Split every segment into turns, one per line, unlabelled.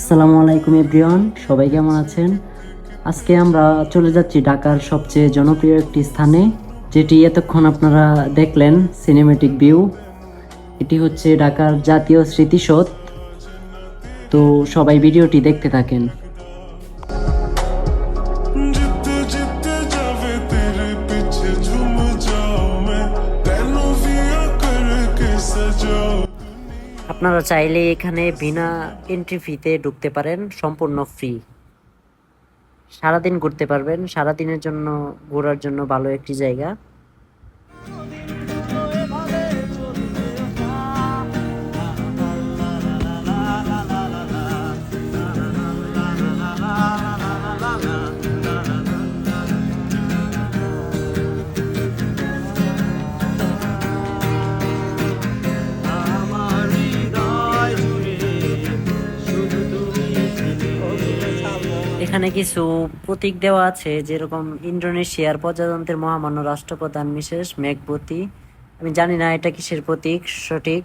আসসালামু আলাইকুম, এভরিওয়ান। সবাই কেমন আছেন? আজকে আমরা চলে যাচ্ছি ঢাকার সবচেয়ে জনপ্রিয় একটি স্থানে, যেটি এতক্ষণ আপনারা দেখলেন সিনেমেটিক ভিউ এটি হচ্ছে ঢাকার জাতীয় স্মৃতিসৌধ। তো সবাই ভিডিওটি দেখতে থাকেন। আপনারা চাইলে এখানে বিনা এন্ট্রি ফিতে ঢুকতে পারেন, সম্পূর্ণ ফ্রি সারাদিন ঘুরতে পারবেন, সারাদিনের জন্য, ঘোরার জন্য ভালো একটি জায়গা। এখানে কিছু প্রতীক দেওয়া আছে, যেরকম ইন্দোনেশিয়ার প্রজাতন্ত্রের মহামান্য রাষ্ট্রপ্রধান মিসেস মেঘবতী। আমি জানি না এটা কিসের প্রতীক, সঠিক।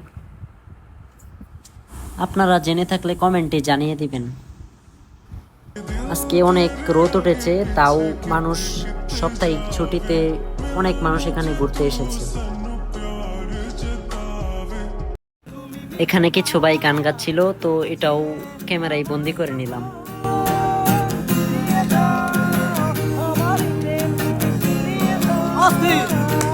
আপনারা জেনে থাকলে কমেন্টে জানিয়ে দিবেন। আজকে অনেক রোদ উঠেছে, তাও মানুষ সাপ্তাহিক ছুটিতে অনেক মানুষ এখানে ঘুরতে এসেছে। এখানে কিছু ভাই গান গাচ্ছিল তো এটাও ক্যামেরায় বন্দি করে নিলাম। Fatih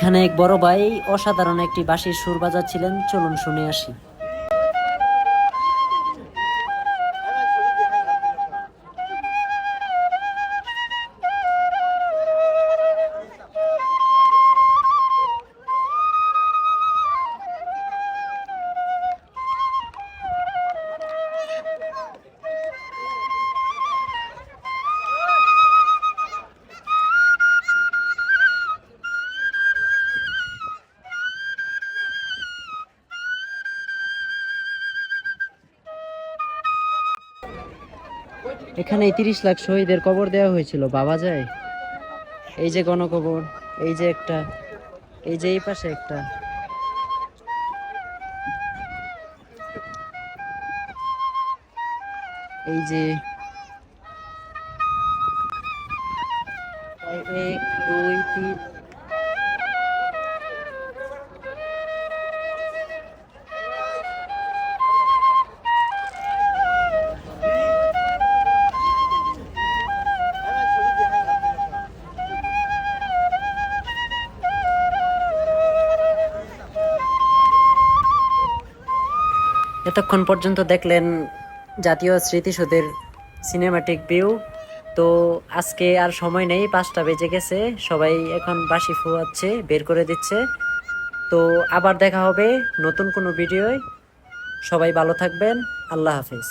এখানে এক বড় ভাই অসাধারণ একটি বাঁশির সুর বাজাচ্ছিলেন। চলুন শুনে আসি। এখানে তিরিশ লাখ শহীদের কবর দেওয়া হয়েছিল, বাবা যায়। এই যে গণকবর, এই যে একটা, এই যে এই পাশে একটা। এই যে এক, দুই, তিন এতক্ষণ পর্যন্ত দেখলেন জাতীয় স্মৃতিসৌধের সিনেমাটিক ভিউ তো আজকে আর সময় নেই, পাঁচটা বেজে গেছে, সবাই এখন বাসি ফুয়াচ্ছে, বের করে দিচ্ছে। তো আবার দেখা হবে নতুন কোনো ভিডিওয়। সবাই ভালো থাকবেন, আল্লাহ হাফিজ।